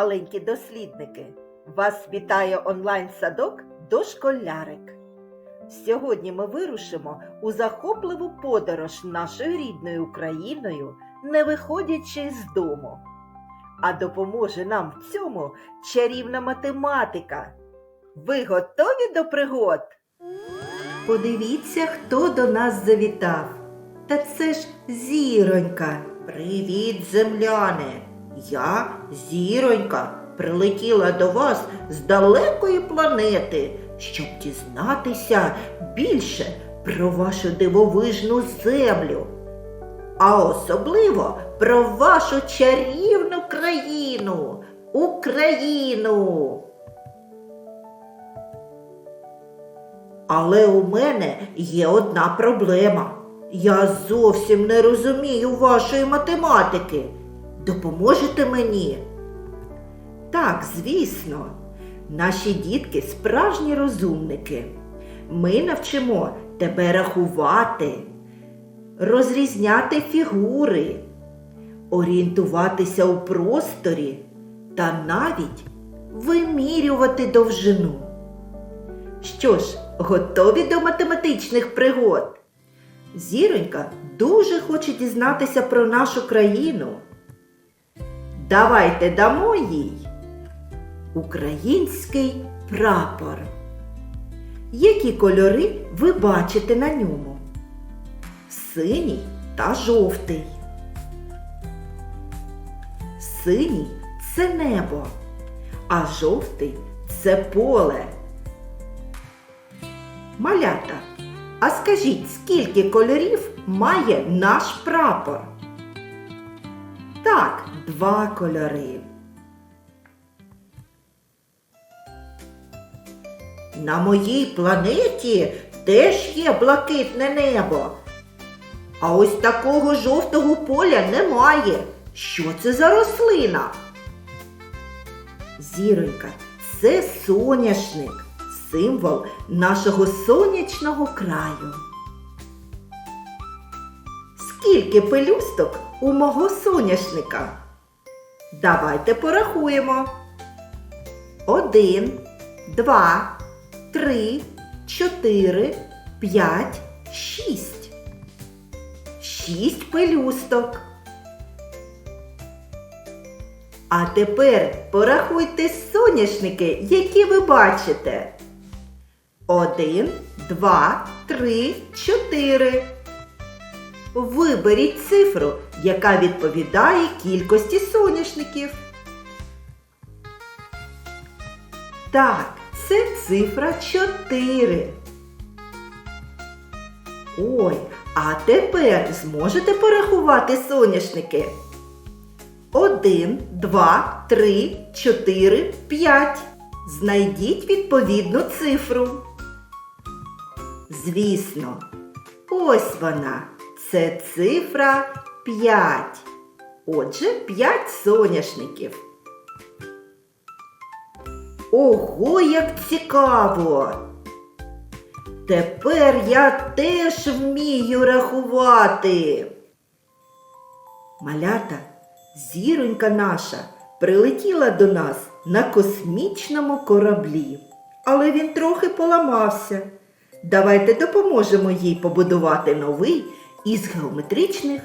маленькі дослідники! Вас вітає онлайн-садок Дошколярик. Сьогодні ми вирушимо у захопливу подорож нашою рідною Україною, не виходячи з дому. А допоможе нам в цьому чарівна математика. Ви готові до пригод? Подивіться, хто до нас завітав. Та це ж зіронька. Привіт, земляне! Я зіронька прилетіла до вас з далекої планети, щоб дізнатися більше про вашу дивовижну землю, а особливо про вашу чарівну країну, Україну. Але у мене є одна проблема. Я зовсім не розумію вашої математики. Допоможете мені? Так, звісно, наші дітки справжні розумники. Ми навчимо тебе рахувати, розрізняти фігури, орієнтуватися у просторі та навіть вимірювати довжину. Що ж, готові до математичних пригод? Зіронька дуже хоче дізнатися про нашу країну. Давайте дамо їй український прапор. Які кольори ви бачите на ньому? Синій та жовтий. Синій це небо, а жовтий це поле. Малята, а скажіть, скільки кольорів має наш прапор? Так, два кольори. На моїй планеті теж є блакитне небо. А ось такого жовтого поля немає. Що це за рослина? Зіронька, це соняшник, символ нашого сонячного краю. Скільки пелюсток у мого соняшника? Давайте порахуємо. Один, два, три, чотири, п'ять, шість. Шість пелюсток. А тепер порахуйте соняшники, які ви бачите. Один, два, три, чотири. Виберіть цифру, яка відповідає кількості соняшників. Так, це цифра 4. Ой, а тепер зможете порахувати соняшники? 1, 2, 3, 4, 5. Знайдіть відповідну цифру. Звісно, ось вона. Це цифра 5. Отже, 5 соняшників. Ого, як цікаво! Тепер я теж вмію рахувати. Малята, зіронька наша прилетіла до нас на космічному кораблі, але він трохи поламався. Давайте допоможемо їй побудувати новий із геометричних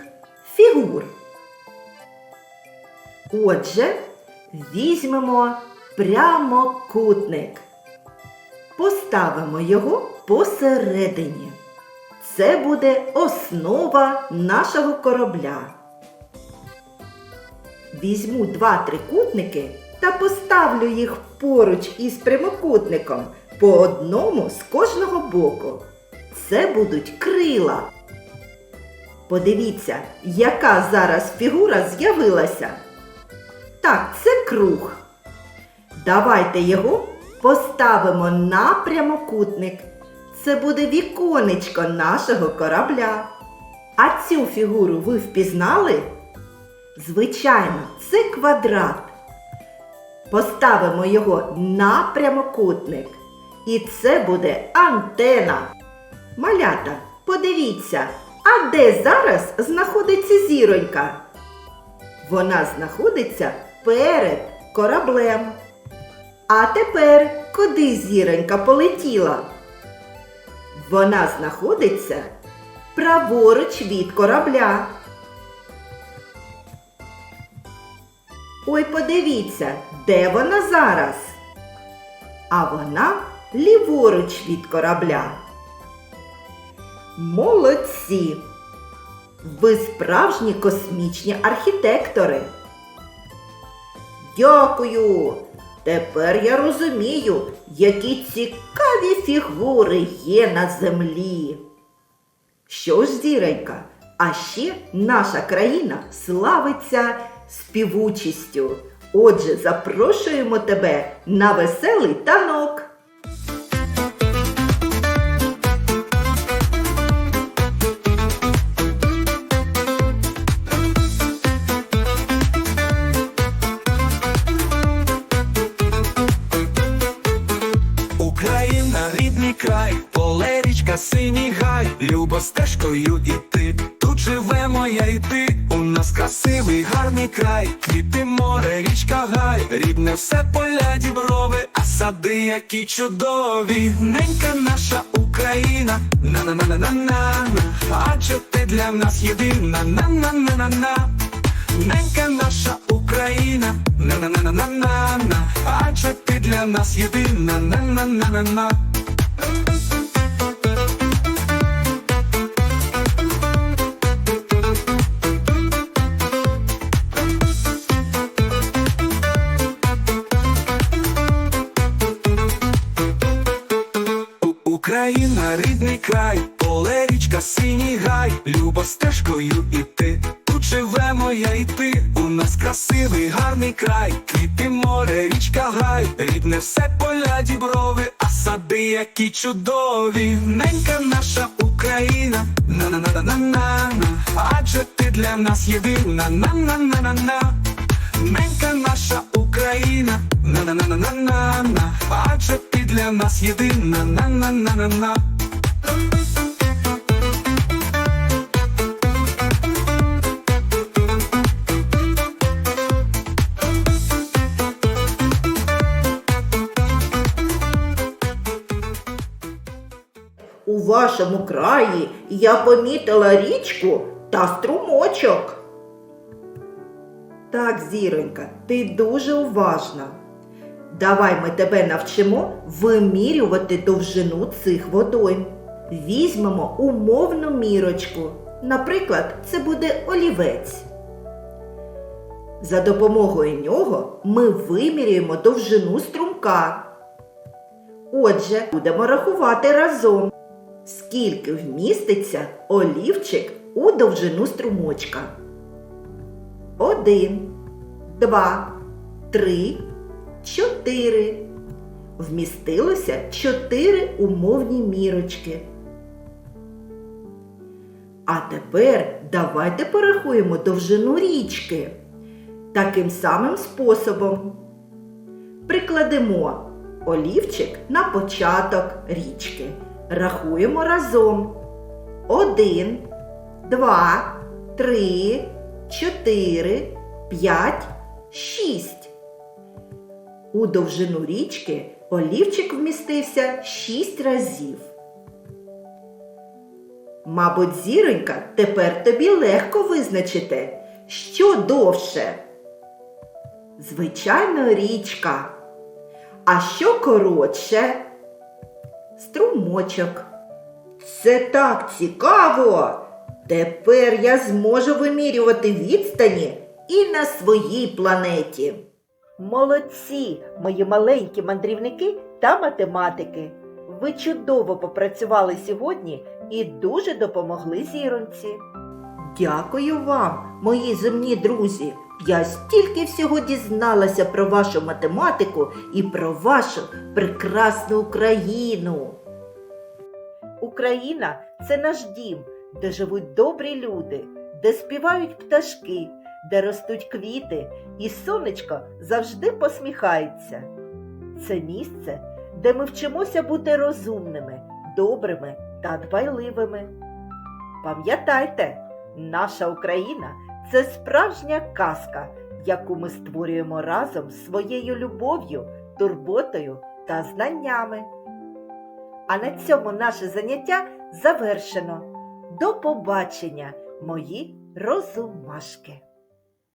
фігур. Отже, візьмемо прямокутник. Поставимо його посередині. Це буде основа нашого корабля. Візьму два трикутники та поставлю їх поруч із прямокутником по одному з кожного боку. Це будуть крила. Подивіться, яка зараз фігура з'явилася. Так, це круг. Давайте його поставимо на прямокутник. Це буде віконечко нашого корабля. А цю фігуру ви впізнали? Звичайно, це квадрат. Поставимо його на прямокутник. І це буде антена. Малята, подивіться, а де зараз знаходиться зіронька? Вона знаходиться перед кораблем. А тепер куди зіронька полетіла? Вона знаходиться праворуч від корабля. Ой, подивіться, де вона зараз? А вона ліворуч від корабля. Молодці! Ви справжні космічні архітектори. Дякую. Тепер я розумію, які цікаві фігури є на землі. Що ж, зіронька, а ще наша країна славиться співучістю. Отже, запрошуємо тебе на веселий танок. Любо стежкою іти. Тут живемо я і ти. У нас красивий, гарний край, квіти, море, річка, гай, рідне все поля діброви, а сади, які чудові. Ненька наша Україна, на на на на на на адже ти для нас єдина, на на на на на Ненька наша Україна, на на на на на на на адже ти для нас єдина, на на на на на стежкою іти. Тут живемо я і ти, у нас красивий, гарний край, квіти, море, річка, гай, рідне все поля діброви, а сади, які чудові. Ненька наша Україна, на на на на на на на адже ти для нас єдина, на на на на на Ненька наша Україна, на на на на на на на адже ти для нас єдина, на на на на на У вашому краї я помітила річку та струмочок. Так, зіронька, ти дуже уважна. Давай ми тебе навчимо вимірювати довжину цих водойм. Візьмемо умовну мірочку. Наприклад, це буде олівець. За допомогою нього ми вимірюємо довжину струмка. Отже, будемо рахувати разом скільки вміститься олівчик у довжину струмочка. Один, два, три, чотири. Вмістилося чотири умовні мірочки. А тепер давайте порахуємо довжину річки. Таким самим способом. Прикладемо олівчик на початок річки. Рахуємо разом. Один, два, три, чотири, п'ять, шість. У довжину річки олівчик вмістився шість разів. Мабуть, зіронька, тепер тобі легко визначити, що довше. Звичайно, річка. А що коротше? Струмочок. Це так цікаво. Тепер я зможу вимірювати відстані і на своїй планеті. Молодці, мої маленькі мандрівники та математики. Ви чудово попрацювали сьогодні і дуже допомогли зіронці. Дякую вам, мої земні друзі. Я стільки всього дізналася про вашу математику і про вашу прекрасну Україну. Україна це наш дім, де живуть добрі люди, де співають пташки, де ростуть квіти, і сонечко завжди посміхається. Це місце, де ми вчимося бути розумними, добрими та дбайливими. Пам'ятайте, наша Україна це справжня казка, яку ми створюємо разом з своєю любов'ю, турботою та знаннями. А на цьому наше заняття завершено. До побачення, мої розумашки!